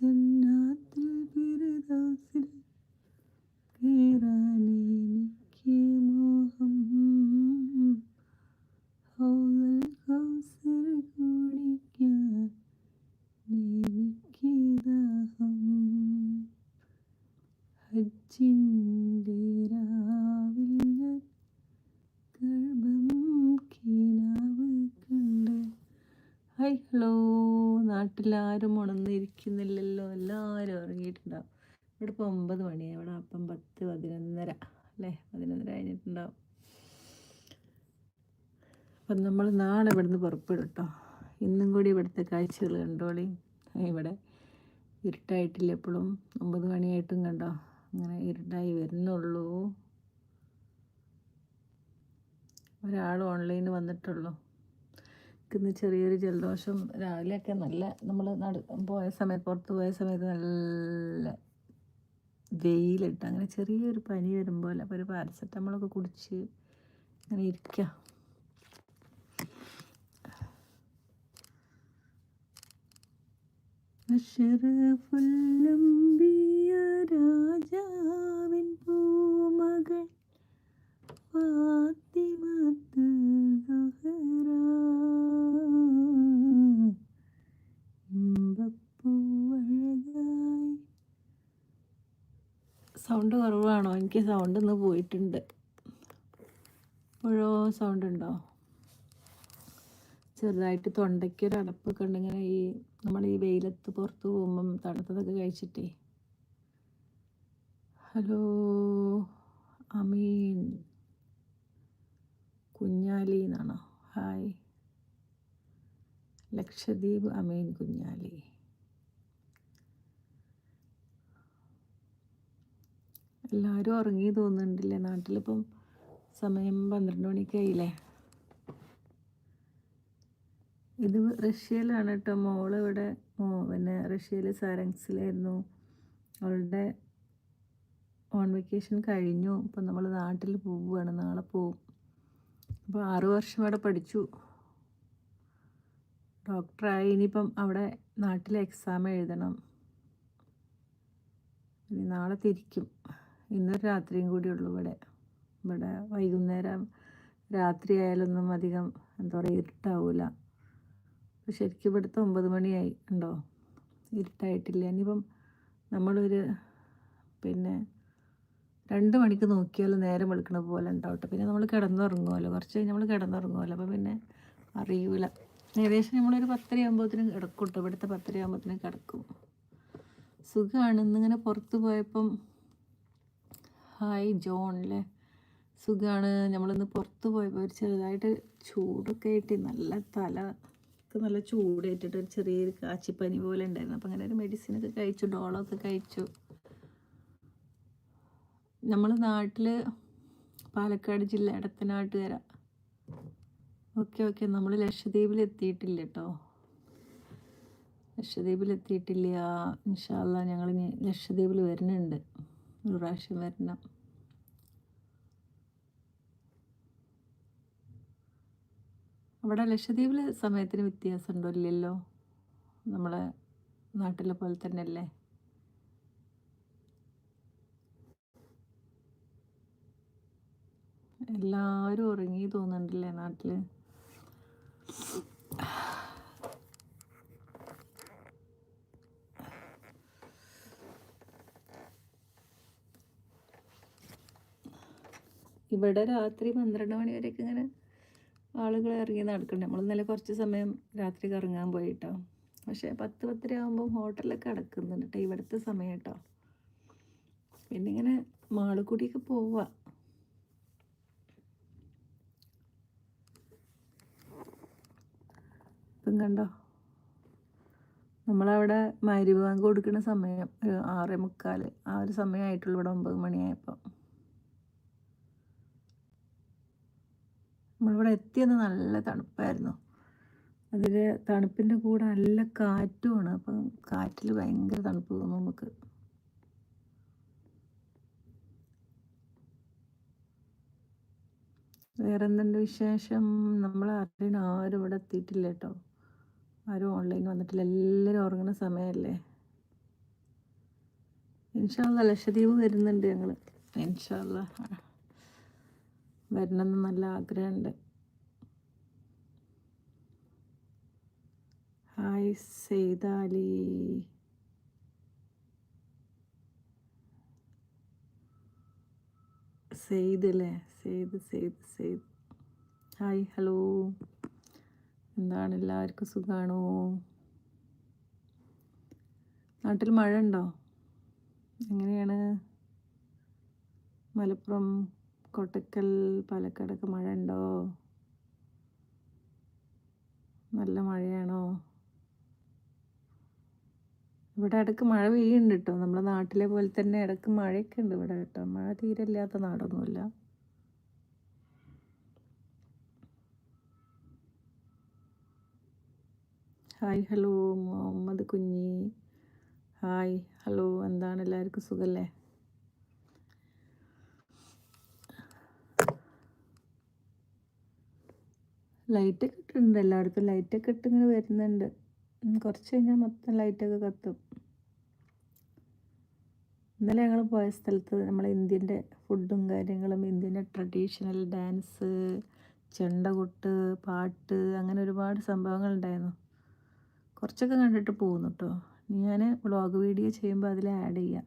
ജന്നാത്തിൽ ഫിർദൗസിൽ കേറാനെനിക്ക് നാട്ടിലാരും ഉണർന്നിരിക്കുന്നില്ലല്ലോ എല്ലാവരും ഉറങ്ങിയിട്ടുണ്ടാവും. ഇവിടെ ഇപ്പോൾ ഒമ്പത് മണിയായി ഇവിടെ അപ്പം പത്ത് പതിനൊന്നര അല്ലേ? പതിനൊന്നര കഴിഞ്ഞിട്ടുണ്ടാവും. അപ്പം നമ്മൾ നാളെ ഇവിടുന്ന് പുറപ്പെടും കേട്ടോ. ഇന്നും കൂടി ഇവിടുത്തെ കാഴ്ചകൾ കണ്ടോളി. ഇവിടെ ഇരുട്ടായിട്ടില്ല എപ്പോഴും. ഒമ്പത് മണിയായിട്ടും കണ്ടോ? അങ്ങനെ ഇരുട്ടായി വരുന്നുള്ളൂ. ഒരാൾ ഓൺലൈനിൽ വന്നിട്ടുള്ളൂ. ഇന്ന് ചെറിയൊരു ജലദോഷം രാവിലെയൊക്കെ നല്ല നമ്മൾ നട പോയ സമയത്ത് പുറത്ത് പോയ സമയത്ത് നല്ല വെയിലിട്ട് അങ്ങനെ ചെറിയൊരു പനി വരുമ്പോൾ അപ്പോൾ ഒരു പാരസെറ്റമോളൊക്കെ കുടിച്ച് അങ്ങനെ ഇരിക്കുക അഷറഫുല്ലംബിയ രാജാവിൻ പൂമകൾ സൗണ്ട് കുറവാണോ? എനിക്ക് സൗണ്ട് ഒന്ന് പോയിട്ടുണ്ട്. ഇപ്പോഴോ സൗണ്ട് ഉണ്ടോ? ചെറുതായിട്ട് തൊണ്ടയ്ക്ക് ഒരു അടപ്പൊക്കെ ഉണ്ട്. ഇങ്ങനെ ഈ നമ്മൾ ഈ വെയിലത്ത് പുറത്ത് പോകുമ്പം തണുത്തതൊക്കെ കഴിച്ചിട്ടേ. ഹലോ അമീൻ. കുഞ്ഞാലി എന്നാണോ ഹായ്. ലക്ഷദ്വീപ് അമീൻ കുഞ്ഞാലി. എല്ലാവരും ഉറങ്ങി തോന്നുന്നുണ്ടല്ലേ? നാട്ടിലിപ്പം സമയം പന്ത്രണ്ട് മണിക്കായില്ലേ? ഇത് റഷ്യയിലാണ് കേട്ടോ. മോൾ ഇവിടെ പിന്നെ റഷ്യയിൽ സാരങ്സിലായിരുന്നു അവളുടെ ഓൺ വെക്കേഷൻ കഴിഞ്ഞു. ഇപ്പം നമ്മൾ നാട്ടിൽ പോവുകയാണ്. നാളെ പോവും. അപ്പോൾ ആറു വർഷം അവിടെ പഠിച്ചു. ഡോക്ടറായി. ഇനിയിപ്പം അവിടെ നാട്ടിൽ എക്സാം എഴുതണം. ഇനി നാളെ തിരിക്കും. ഇന്നൊരു രാത്രിയും കൂടി ഉള്ളൂ ഇവിടെ. ഇവിടെ വൈകുന്നേരം രാത്രി ആയാലൊന്നും അധികം എന്താ പറയുക ഇരുട്ടാവില്ല അപ്പോൾ ശരിക്കും ഇവിടുത്തെ ഒമ്പത് മണിയായി ഉണ്ടോ? ഇരുട്ടായിട്ടില്ല. ഇനിയിപ്പം നമ്മളൊരു പിന്നെ രണ്ട് മണിക്ക് നോക്കിയാൽ നേരം വെളുക്കണ പോലെ ഉണ്ടാവട്ടെ. പിന്നെ നമ്മൾ കിടന്നുറങ്ങുമല്ലോ കുറച്ച് കഴിഞ്ഞ് നമ്മൾ കിടന്നുറങ്ങുമല്ലോ അപ്പോൾ പിന്നെ അറിയൂല. ഏകദേശം നമ്മളൊരു പത്തരയാകുമ്പോഴത്തേനും കിടക്കും കേട്ടോ ഇവിടുത്തെ പത്തരയാകുമ്പോഴത്തേനും കിടക്കും. സുഖമാണ് ഇന്നിങ്ങനെ പുറത്ത് പോയപ്പം ഹായ് ജോൺ അല്ലേ സുഖമാണ് നമ്മളിന്ന് പുറത്ത് പോയപ്പോൾ ഒരു ചെറുതായിട്ട് ചൂടൊക്കെ ആയിട്ട് നല്ല തല ഒക്കെ നല്ല ചൂടേറ്റിട്ട് ഒരു ചെറിയൊരു കാച്ചിപ്പനി പോലെ ഉണ്ടായിരുന്നു. അപ്പോൾ അങ്ങനെ ഒരു മെഡിസിനൊക്കെ കഴിച്ചു. ഡോളൊക്കെ കഴിച്ചു. നമ്മൾ നാട്ടിൽ പാലക്കാട് ജില്ല എടത്തനാട്ടുകര. Okay okay. നമ്മൾ ലക്ഷദ്വീപിൽ എത്തിയിട്ടില്ല കേട്ടോ ലക്ഷദ്വീപിൽ എത്തിയിട്ടില്ല ഇൻഷാല്ല ഞങ്ങൾ ലക്ഷദ്വീപിൽ വരുന്നുണ്ട്. ഒരു പ്രാവശ്യം വരണം. അവിടെ ലക്ഷദ്വീപിൽ സമയത്തിന് വ്യത്യാസമുണ്ടോ? ഇല്ലല്ലോ. നമ്മളെ നാട്ടിലെ പോലെ തന്നെയല്ലേ? എല്ലാവരും ഉറങ്ങി തോന്നുന്നുണ്ടല്ലേ നാട്ടിൽ ഇവിടെ രാത്രി പന്ത്രണ്ട് മണി വരെയൊക്കെ ഇങ്ങനെ ആളുകൾ ഇറങ്ങി നടക്കണ്ട? നമ്മൾ ഇന്നലെ കുറച്ച് സമയം രാത്രി കറങ്ങാൻ പോയിട്ടോ. പക്ഷേ പത്ത് പത്തര ആകുമ്പോൾ ഹോട്ടലൊക്കെ അടക്കുന്നുണ്ട് കേട്ടോ ഇവിടുത്തെ സമയം കേട്ടോ. പിന്നെ ഇങ്ങനെ മാളുകൂടിയൊക്കെ പോവുക ഇപ്പം കണ്ടോ? നമ്മളവിടെ മരുവാങ്ക് കൊടുക്കുന്ന സമയം ഒരു ആറേ മുക്കാൽ ആ ഒരു സമയമായിട്ടുള്ളൂ ഇവിടെ ഒമ്പത് മണിയായപ്പോൾ നമ്മളിവിടെ എത്തിയെന്ന് നല്ല തണുപ്പായിരുന്നു. അതിൽ തണുപ്പിന്റെ കൂടെ നല്ല കാറ്റുമാണ് അപ്പം കാറ്റിൽ ഭയങ്കര തണുപ്പ് തോന്നും നമുക്ക്. വേറെ എന്തുണ്ട് വിശേഷം? നമ്മൾ അറിയണ ആരും ഇവിടെ എത്തിയിട്ടില്ല കേട്ടോ. ആരും ഓൺലൈൻ വന്നിട്ടില്ല. എല്ലാവരും ഉറങ്ങുന്ന സമയമല്ലേ ഇൻഷാല്ല ലക്ഷദ്വീപ് വരുന്നുണ്ട് ഞങ്ങൾ ഇൻഷാല്ല വരണമെന്ന് നല്ല ആഗ്രഹമുണ്ട്. ഹായ് സെയ്താലി സെയ്ത് അല്ലേ സെയ്ത് സെയ്ത് സെയ്ത് ഹായ് ഹലോ. എന്താണ് എല്ലാവർക്കും സുഖമാണോ നാട്ടിൽ മഴ ഉണ്ടോ എങ്ങനെയാണ്? മലപ്പുറം കൊട്ടക്കൽ പാലക്കാടൊക്കെ മഴ ഉണ്ടോ നല്ല മഴയാണോ? ഇവിടെ ഇടയ്ക്ക് മഴ പെയ്യുന്നുണ്ട് കേട്ടോ. നമ്മുടെ നാട്ടിലെ പോലെ തന്നെ ഇടയ്ക്ക് മഴയൊക്കെ ഉണ്ട് ഇവിടെ കേട്ടോ. മഴ തീരെ ഇല്ലാത്ത നാടൊന്നുമില്ല. Hi hello Muhammad Kunhi. Hi hello എന്താണ് എല്ലാവർക്കും സുഖല്ലേ? ലൈറ്റൊക്കെ ഇട്ടിട്ടുണ്ട് എല്ലായിടത്തും ലൈറ്റൊക്കെ ഇട്ട് ഇങ്ങനെ വരുന്നുണ്ട്. കുറച്ച് കഴിഞ്ഞാൽ മൊത്തം ലൈറ്റൊക്കെ കത്തും. ഇന്നലെ ഞങ്ങൾ പോയ സ്ഥലത്ത് നമ്മൾ ഇന്ത്യന്റെ ഫുഡും കാര്യങ്ങളും ഇന്ത്യന്റെ ട്രഡീഷണൽ ഡാൻസ് ചെണ്ടകൊട്ട് പാട്ട് അങ്ങനെ ഒരുപാട് സംഭവങ്ങൾ ഉണ്ടായിരുന്നു. കുറച്ചൊക്കെ കണ്ടിട്ട് പോകുന്നു കേട്ടോ ഞാൻ വ്ളോഗ് വീഡിയോ ചെയ്യുമ്പോൾ അതിൽ ആഡ് ചെയ്യാം.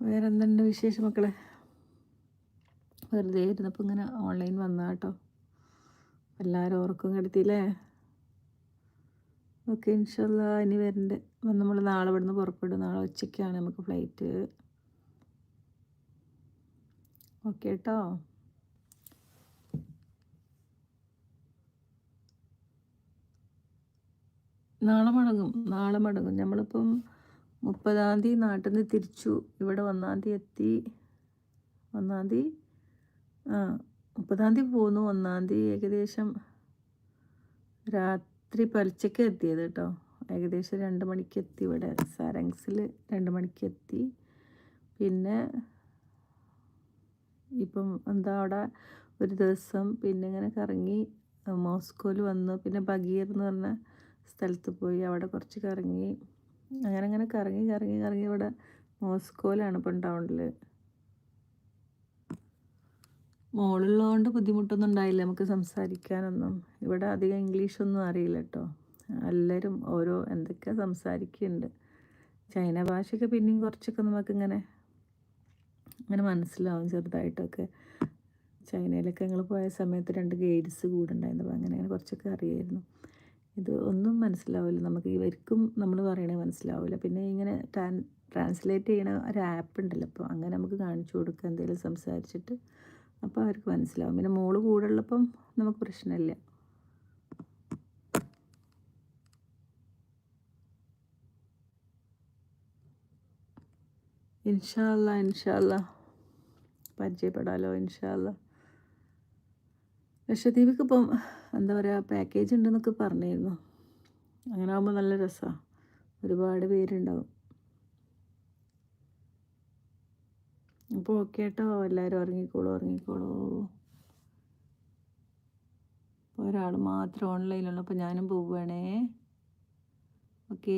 വേറെ എന്തുണ്ട് വിശേഷം മക്കളെ വെറുതെ ഇരുന്നപ്പോൾ ഇങ്ങനെ ഓൺലൈൻ വന്നാ കേട്ടോ എല്ലാവരും ഓർക്കും കിടത്തിയില്ലേ ഓക്കെ ഇൻഷല്ല ഇനി വരണ്ട്. നമ്മൾ നാളെ ഇവിടുന്ന് പുറപ്പെടും. നാളെ ഉച്ചയ്ക്കാണ് നമുക്ക് ഫ്ലൈറ്റ് ഓക്കെ കേട്ടോ നാളെ മടങ്ങും നാളെ മടങ്ങും. നമ്മളിപ്പം മുപ്പതാം തീയതി നാട്ടിൽ നിന്ന് തിരിച്ചു. ഇവിടെ ഒന്നാം തീയതി എത്തി. ഒന്നാം തീയതി? ആ മുപ്പതാം തീയതി പോന്നു. ഒന്നാം തീയതി ഏകദേശം രാത്രി പലിച്ചയ്ക്ക് എത്തിയത് കേട്ടോ. ഏകദേശം രണ്ട് മണിക്ക് എത്തി ഇവിടെ. സാരങ്സിൽ രണ്ട് മണിക്ക് എത്തി. പിന്നെ ഇപ്പം എന്താ അവിടെ ഒരു ദിവസം പിന്നെ ഇങ്ങനെ കറങ്ങി മോസ്കോയിൽ വന്നു. പിന്നെ ബഗീർ എന്ന് പറഞ്ഞ സ്ഥലത്ത് പോയി അവിടെ കുറച്ച് കറങ്ങി. അങ്ങനെ അങ്ങനെ കറങ്ങി കറങ്ങി കറങ്ങി ഇവിടെ മോസ്കോയിലാണ് ഇപ്പം ടൗണിൽ മോളുള്ളതുകൊണ്ട് ബുദ്ധിമുട്ടൊന്നും ഉണ്ടായില്ല. നമുക്ക് സംസാരിക്കാനൊന്നും. ഇവിടെ അധികം ഇംഗ്ലീഷ് ഒന്നും അറിയില്ല കേട്ടോ. എല്ലാവരും ഓരോ എന്തൊക്കെ സംസാരിക്കുന്നുണ്ട്. ചൈന ഭാഷയൊക്കെ പിന്നെയും കുറച്ചൊക്കെ നമുക്കിങ്ങനെ അങ്ങനെ മനസ്സിലാവും ചെറുതായിട്ടൊക്കെ. ചൈനയിലൊക്കെ ഞങ്ങൾ പോയ സമയത്ത് രണ്ട് ഗൈഡ്സ് കൂടെ ഉണ്ടായിരുന്നു അപ്പോൾ അങ്ങനെ കുറച്ചൊക്കെ അറിയായിരുന്നു. ഇത് ഒന്നും മനസ്സിലാവില്ല. നമുക്ക് ഇവർക്കും നമ്മൾ പറയണേ മനസ്സിലാവില്ല. പിന്നെ ഇങ്ങനെ ട്രാൻ ട്രാൻസ്ലേറ്റ് ചെയ്യണ ഒരു ആപ്പ് ഉണ്ടല്ലോ. അപ്പോൾ അങ്ങനെ നമുക്ക് കാണിച്ചു കൊടുക്കുക എന്തെങ്കിലും സംസാരിച്ചിട്ട്. അപ്പോൾ അവർക്ക് മനസ്സിലാവും. പിന്നെ മോൾ കൂടെ ഉള്ളപ്പം നമുക്ക് പ്രശ്നമില്ല. ഇൻഷാല്ല ഇൻഷാല്ല പരിചയപ്പെടാലോ ഇൻഷാല്ല ലക്ഷദ്വീപിക്ക് ഇപ്പം എന്താ പറയുക പാക്കേജ് ഉണ്ടെന്നൊക്കെ പറഞ്ഞിരുന്നു. അങ്ങനെ ആകുമ്പോൾ നല്ല രസമാണ് ഒരുപാട് പേരുണ്ടാവും. അപ്പോൾ ഓക്കെ കേട്ടോ എല്ലാവരും ഉറങ്ങിക്കോളൂ ഉറങ്ങിക്കോളൂ. ഒരാൾ മാത്രം ഓൺലൈനിലുള്ള അപ്പോൾ ഞാനും പോവുകയാണേ ഓക്കെ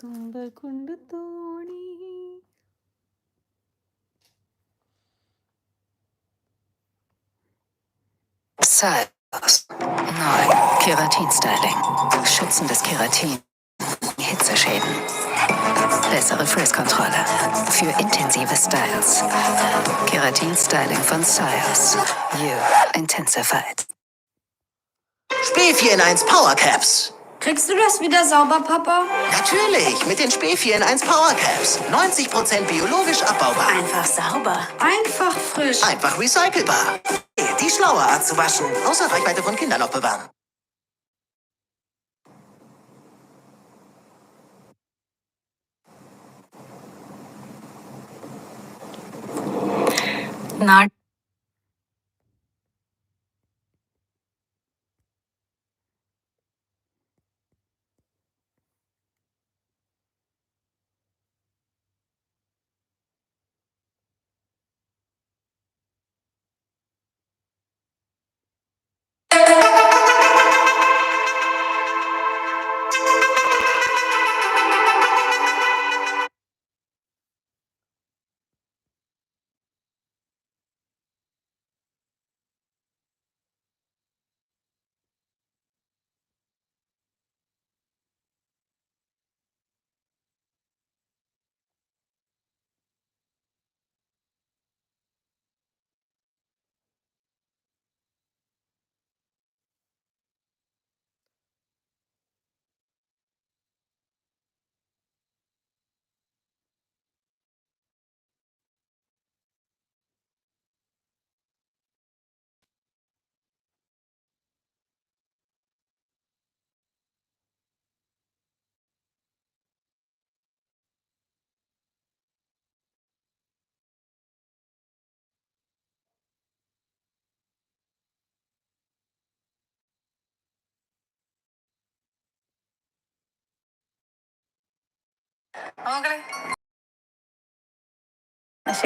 തുമ്പ കൊണ്ട് തോണി Cybers. Neu. Keratin-Styling. Schützendes Keratin. Hitzeschäden. Bessere Frizzkontrolle. Für intensive Styles. Keratin-Styling von Cyrus. You Intensified. Späfchen in 1 Power Caps. Kriegst du das wieder sauber, Papa? Natürlich, mit den Späfchen in 1 Power Caps. 90% biologisch abbaubar. Einfach sauber. Einfach frisch. Einfach recycelbar. Die schlaue Art zu waschen. Außer Reichweite von Kindern aufbewahren. നാട്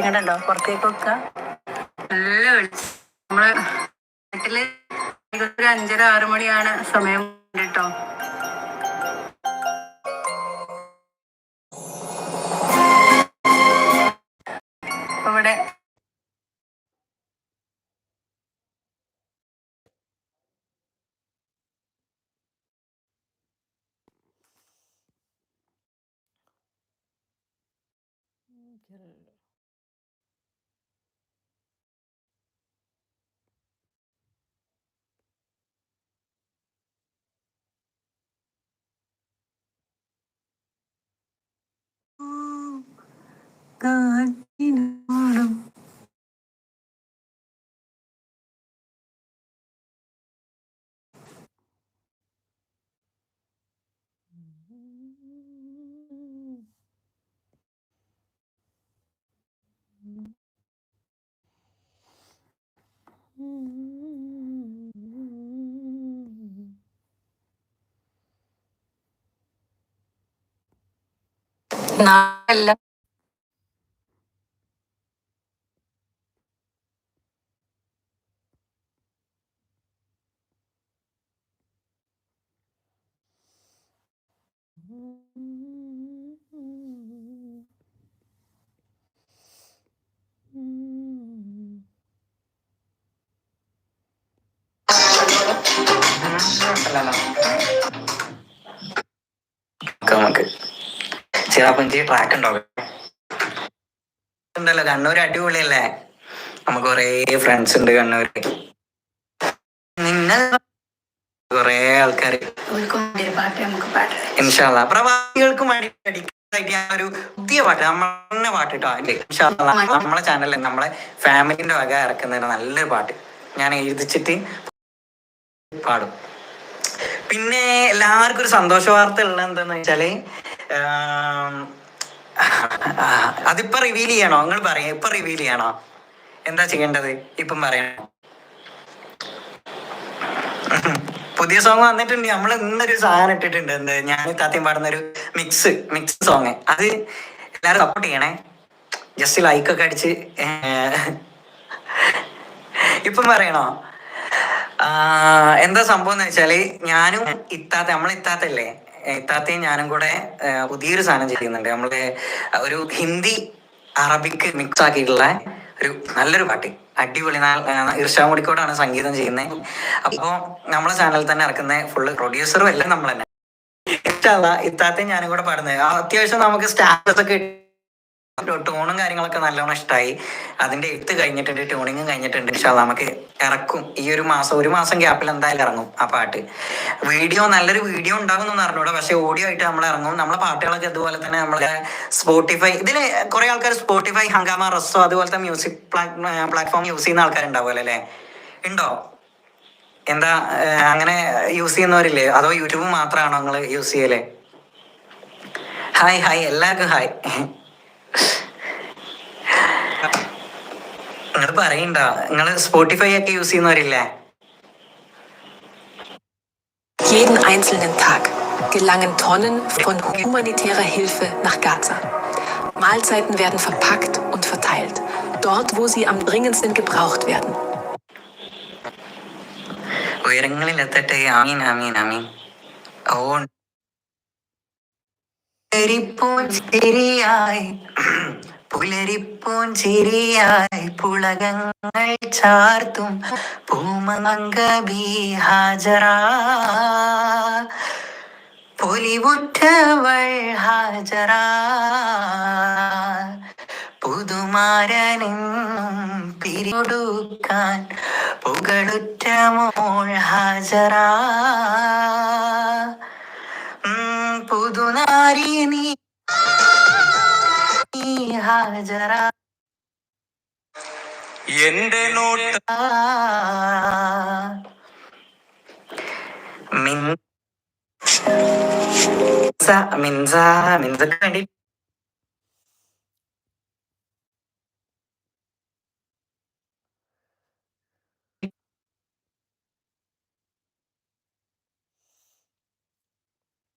കണ്ടോ പുറത്തേക്ക് വെക്ക. നല്ല നമ്മൾ വീട്ടിൽ ഒരു അഞ്ചര ആറു മണിയാണ് സമയം കേട്ടോ കാറ്റിനോടും നാളല്ല നമുക്ക് ചിറാപ്പഞ്ചി ട്രാക്ക് ഉണ്ടാവും. ഉണ്ടല്ലോ കണ്ണൂർ അടിപൊളിയല്ലേ? നമുക്ക് കൊറേ ഫ്രണ്ട്സ് ഉണ്ട് കണ്ണൂര്. നിങ്ങൾ കൊറേ ആൾക്കാര്. ഇൻഷാല്ല പ്രവാസികൾക്ക് വേണ്ടി ഒരു പുതിയ പാട്ട് നമ്മളെ പാട്ട് കേട്ടോ. നമ്മളെ ചാനലിൽ നമ്മളെ ഫാമിലിന്റെ വക ഇറക്കുന്ന നല്ലൊരു പാട്ട്. ഞാൻ എഴുതിച്ചിട്ട് പാടും. പിന്നെ എല്ലാവർക്കും ഒരു സന്തോഷ വാർത്ത ഉള്ളത് എന്താന്ന് വെച്ചാൽ അതിപ്പോ റിവീൽ ചെയ്യണോ? നിങ്ങൾ പറയാം ഇപ്പൊ റിവീൽ ചെയ്യണോ? എന്താ ചെയ്യേണ്ടത്? ഇപ്പം പറയണോ പുതിയ സോങ് വന്നിട്ടുണ്ട്. നമ്മൾ ഇന്നൊരു സാധനം ഇട്ടിട്ടുണ്ട്. എന്ത്? ഞാൻ താത്യം പാടുന്ന ഒരു മിക്സ് മിക്സ് സോങ് അത് എല്ലാവരും സപ്പോർട്ട് ചെയ്യണേ. ജസ്റ്റ് ലൈക്ക് ഒക്കെ അടിച്ച് ഇപ്പം പറയണോ? എന്താ സംഭവം എന്ന് വെച്ചാൽ ഞാനും ഇത്താത്ത നമ്മൾ ഇത്താത്തല്ലേ ഇത്താത്തയും ഞാനും കൂടെ പുതിയൊരു സാധനം ചെയ്യുന്നുണ്ട്. നമ്മൾ ഒരു ഹിന്ദി അറബിക്ക് മിക്സ് ആക്കിയിട്ടുള്ള ഒരു നല്ലൊരു പാട്ട്. അടിപൊളി ഇർഷാമുടിക്കോടാണ് സംഗീതം ചെയ്യുന്നത് അപ്പോ നമ്മളെ ചാനലിൽ തന്നെ ഇറക്കുന്ന ഫുള്ള് പ്രൊഡ്യൂസറും എല്ലാം നമ്മൾ തന്നെ ഇത്താത്തയും ഞാനും കൂടെ പാടുന്നത് അത്യാവശ്യം നമുക്ക് സ്റ്റാറ്റസ് ഒക്കെ ടോണും കാര്യങ്ങളൊക്കെ നല്ലോണം ഇഷ്ടമായി അതിന്റെ എഴുത്ത് കഴിഞ്ഞിട്ടുണ്ട് ട്യൂണിങ്ങും കഴിഞ്ഞിട്ടുണ്ട്. പക്ഷെ നമുക്ക് ഇറക്കും. ഈ ഒരു മാസം ഒരു മാസം ഗ്യാപ്പിൽ എന്തായാലും ഇറങ്ങും ആ പാട്ട്. വീഡിയോ നല്ലൊരു വീഡിയോ ഉണ്ടാകും ഉണ്ടാകുമെന്ന് അറിഞ്ഞൂടാ. പക്ഷെ ഓഡിയോ ആയിട്ട് നമ്മൾ ഇറങ്ങും. നമ്മളെ പാട്ടുകളൊക്കെ അതുപോലെ തന്നെ നമ്മളെ സ്പോട്ടിഫൈ ഇതിൽ കുറെ ആൾക്കാർ സ്പോട്ടിഫൈ ഹങ്കാമ റസ്സോ അതുപോലത്തെ മ്യൂസിക് പ്ലാറ്റ്ഫോം യൂസ് ചെയ്യുന്ന ആൾക്കാരുണ്ടാവുമല്ലോ അല്ലേ? ഉണ്ടോ? എന്താ അങ്ങനെ യൂസ് ചെയ്യുന്നവരില്ലേ? അതോ യൂട്യൂബ് മാത്രമാണോ നിങ്ങൾ യൂസ് ചെയ്യലേ? ഹായ് ഹായ് എല്ലാവർക്കും ഹായ് നിങ്ങൾ പറയണ്ട നിങ്ങൾ സ്പോട്ടിഫൈ ഒക്കെ യൂസ് ചെയ്യുന്നവരില്ലേ Jeden einzelnen Tag gelangen Tonnen von humanitärer Hilfe nach Gaza. Mahlzeiten werden verpackt und verteilt, dort, wo sie am dringendsten gebraucht werden. ഉയരങ്ങളിൽ എത്തട്ടെ ആമീൻ ആമീൻ ആമീൻ ഓ പുലരിപ്പൂൻ ചിരിയായി. പുലരിപ്പോൻ ചിരിയായി. പുളകങ്ങൾ ചാർത്തും പൂമങ്ക ഹാജറ പൊലിവുറ്റവൾ ഹാജറ. പുതുമാരനെന്നും പിരിടുക്കാൻ പുകളുറ്റ മോൾ ഹാജറ. ഉം, പുതുനാരി നീ. നീ ഹാജറ എന്റെ നോട്ട് മിൻസ മിൻസ മിൻസക്ക് വേണ്ടി